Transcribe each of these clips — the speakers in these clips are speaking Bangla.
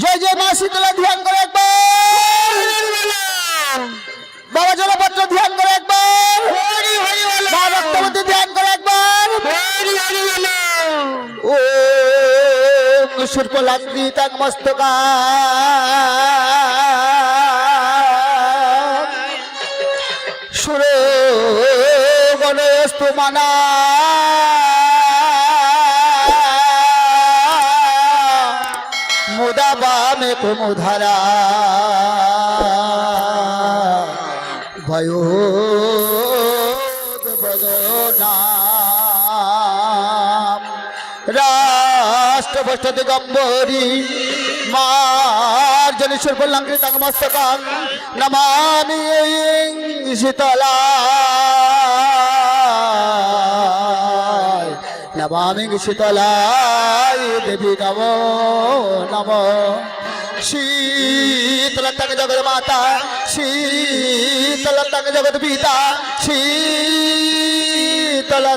জয় জয় মা শীতলা, ধ্যান করে একবার। বাবা জলপত্র, ধ্যান করে একবার। মা রক্তবতী, ধ্যান করে একবার। ও সূর্পলান্দি তাক মস্তকা সুরে গণেস্তু মানা মুদা বামে কুমুধারা ভয় রাষ্ট্রভষ্ট দিগম্বরী মার্জনেশ্বর পল্লাঙ্কি তাঙ্গ মস্তকাং? নমামি শীতলা। নমামি শীতলায় দেবী নম নম। শীতল জগৎ মাতা শীতল জগৎ পিতা শীতল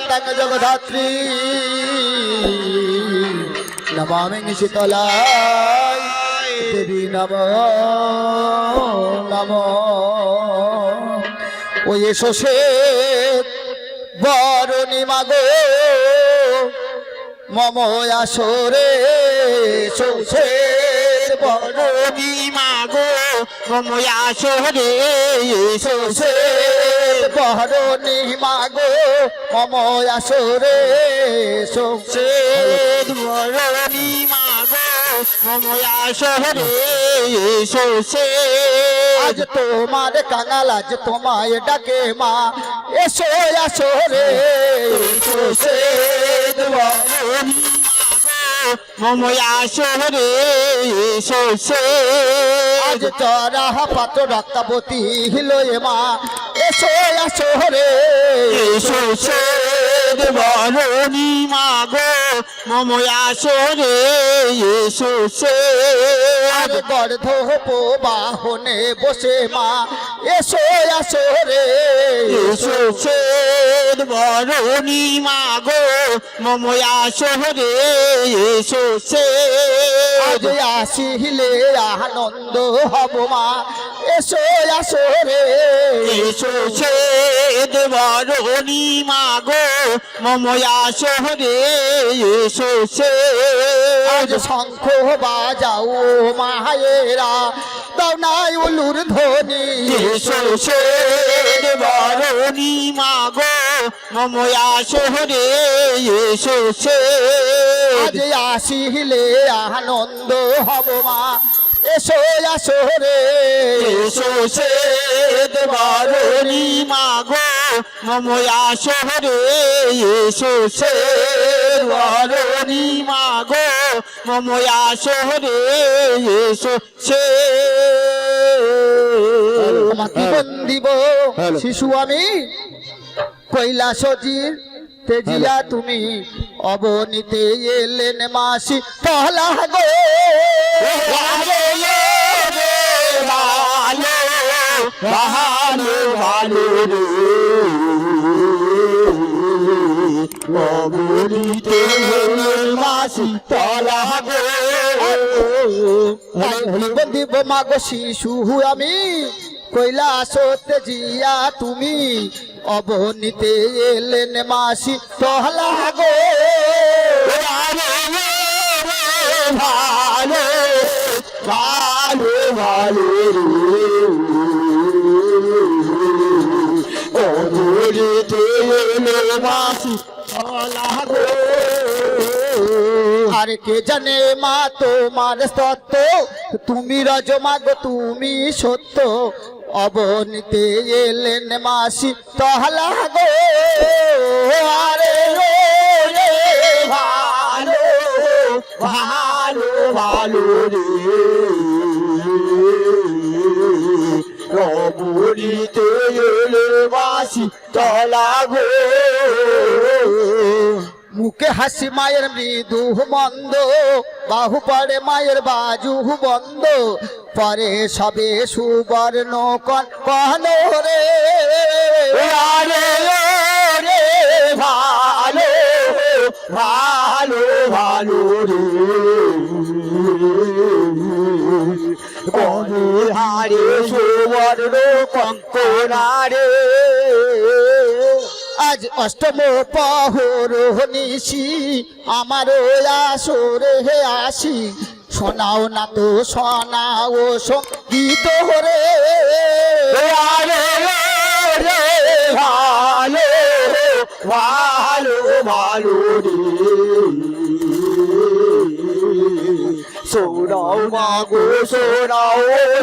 তঙ্গ জগধাত্রী নমামি শীতলায় দেবী নম নম। ওই এসো সে বরণী মাগো মম আসরে সৌসে বরণী মাগো। মময়া শহরে সৌসে বরণী মাগো। মম আসরে সৌসে ধরণী মাগো। মময়া শহরে এসোছে আজ তোমার কাঙাল, আজ তোমায় ডাকে মা। এসো, আসো রে এসোসে ধরণী মাগো মময়া শহরে এসোছে আজ চরা পাত্র রক্তাবতী হিলোয় মা, এসো আসো রে এসোছে ধরণী মাগো মময়া শহরে এসোছে। আজ গর্ধ বাহনে বসে মা এসো আসো রে। এসোছে বরণী মাগো মময়া শহরে এসোছে। আজ আসিলে আনন্দ হব মা এসো আসো রে। এসোছে বরণী মাগো মময়া শহরে এসোছে। আজ শঙ্খ বাজাও মায়েরা দাও নাই উলুর ধ্বনি। এসোছে বরণী মাগো মময়া শহরে এসোছে। আজ আসিলে আনন্দ হব মা। এসো আসো রে। এসোছে বরণী মাগো মময়া শহরে এসোছে। বরণী মাগো মময়া শহরে এসোছে তোমাকে বন্দিব শিশু আমি। কৈলাসজির তেজিয়া তুমি অবনীতে এলেন মাসি পহলা গো। ভালো ভালো ভালো ভালো রে। অবনীতে মাসি তলা গো বন্দিব মাগো শিশু আমি কৈলাস তেজিয়া তুমি, অবনীতে এলেন মাসি পহলা গো ভালো ভালো ভালো অমরিতে মাসি আর কে জানে মা তোমার সত্য? তুমি রজ মাগো তুমি সত্য। অবনীতে এলেন মাসি, তহলা গো আরে ভালো ভালো ভালো রে। অমরিতে মাসি তলাগো মুখে হাসি, মায়ের মৃদু মন্দ। বাহু পরে মায়ের বাজু বন্ধ। পরে সবে সুবর্ণ কন কন রে। রে, ভালো ভালো ভালো রে। আরে সুবর্ণ কঙ্কনারে আজ অষ্টম পহর নিশি, আমার আসরে হে আসি। শোনাও না তো, শোনাও সংগীত রে আরে রে, ভালো ভালো ভালো সোনাও মাগো সোনাও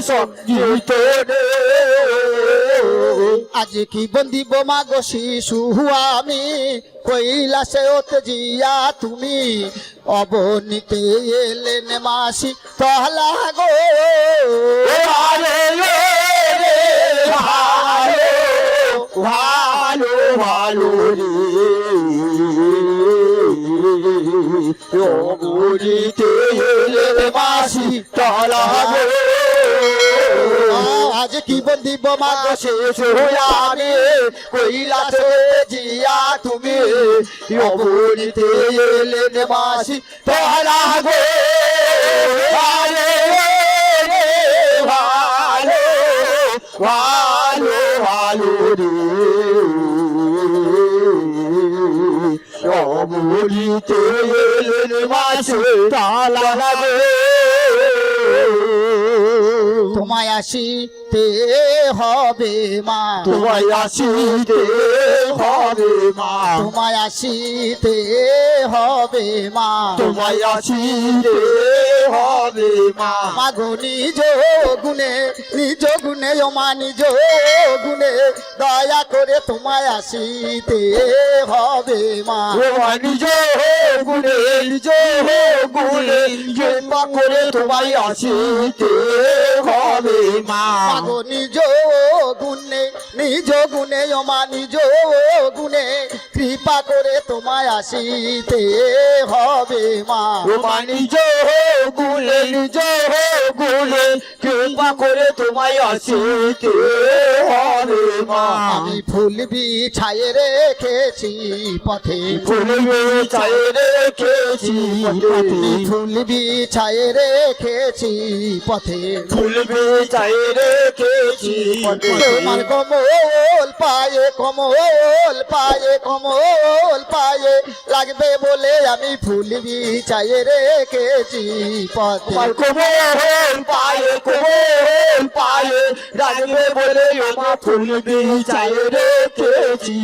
সংগীত রে আজ কি বন্দিব মাগো শিশু আমি। কৈলাসে ওতে জিয়া তুমি। অবনীতে এলেন মাসি তহলা গো। ভালো ভালো রে। অবনীতে এলে মাসি তলা গো। আজ কি বন্দিব মাগো শেষ হইয়ারে কৈলাসে জিয়া তুমি? অবনীতে এলেন মাসি? তলা গো আরে ভালো ভালো ভালো রে। অবনীতে এলেন মাসি তলা গো তোমায় আসিতে হবে মা। তোমায় আসিতে হবে মা। তোমায় আসিতে হবে মা। তোমায় আসিতে মাগো নিজ গুণে নিজ গুণে ও নিজ গুণে দয়া করে তোমায় আসিতে হবে মা। নিজ গুণে নিজ গুণে কৃপা করে তোমায় আসিতে হবে মা। মাগো নিজ গুণে নিজ গুণে ও মা নিজ গুণে কৃপা করে তোমায় আসিতে হবে মা। তোমার নিজ গুণে নিজ গুলে কৃপা করে তোমায় আসিতে হবে মা। আমি ফুল বিছায়ে রেখেছি পথে। ফুলবে চাই রেখেছি আমি ফুল বিছায়ে রেখেছি পথে। ফুলবে চাই রেখেছি তোমার কমল পায়ে কমল পায়ে কমল oh, পায়ে লাগবে বলে আমি ফুল বিছায়ে রেখেছি পথে। কোমল পায়ে কোমল পায়ে রাখবে বলে ওমা ফুলবে চাই রেখেছি।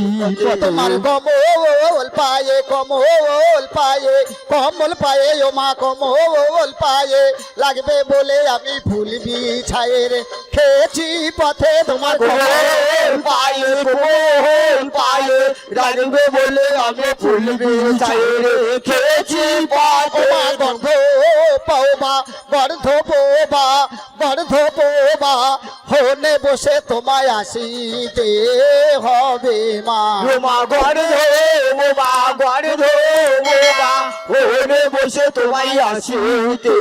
তোমার কমল পায়ে কমল পায়ে কমল পায়ে ও মা কমল পায়ে লাগবে বলে আমি ফুল বিছায়ে রেখেছি পথে। তোমার কোমল পায়ে কোমল পায়ে রাখবে বলে আমি ফুলবে চাই রেখেছি ও মা পাতে গর্ধ গর্ধ পোবা গর্ধ পোবা হনে বসে তোমায় আসিতে হবে মা। মা ঘর ধো মোবা ঘর ধো মোবা ওরে বসে তোমায় আসিতে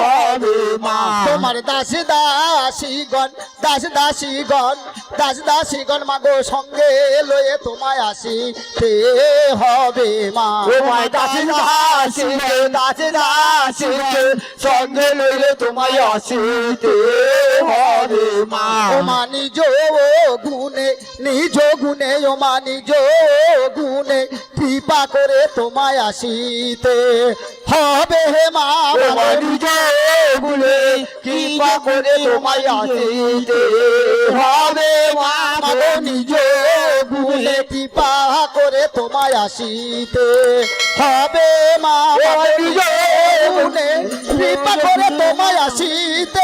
হবে মা। তোমার দাস দাসীগণ দাস দাসীগণ দাস দাসীগণ মাগো সঙ্গে লয়ে তোমায় আসিতে হবে মা। মাই দাস দাসিকে দাস দাসিকে সঙ্গে লইলে তোমায় আসিতে হবে মা। ও মা নিজ গুণে নিজ গুণে ও মা নিজ গুণে কৃপা করে তোমায় আসিতে হবে হে মা। নিজ গুণে কৃপা করে তোমায় আসিতে হবে মা। নিজ গুণে কৃপা করে তোমায় আসিতে হবে মা। নিজ গুণে কৃপা করে তোমায় আসিতে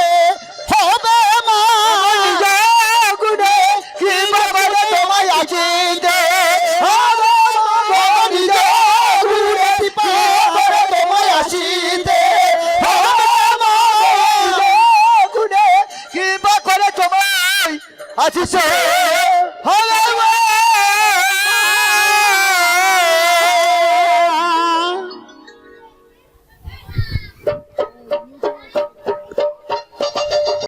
গুণে কৃপা করে তোমায় আসিছে হবে মা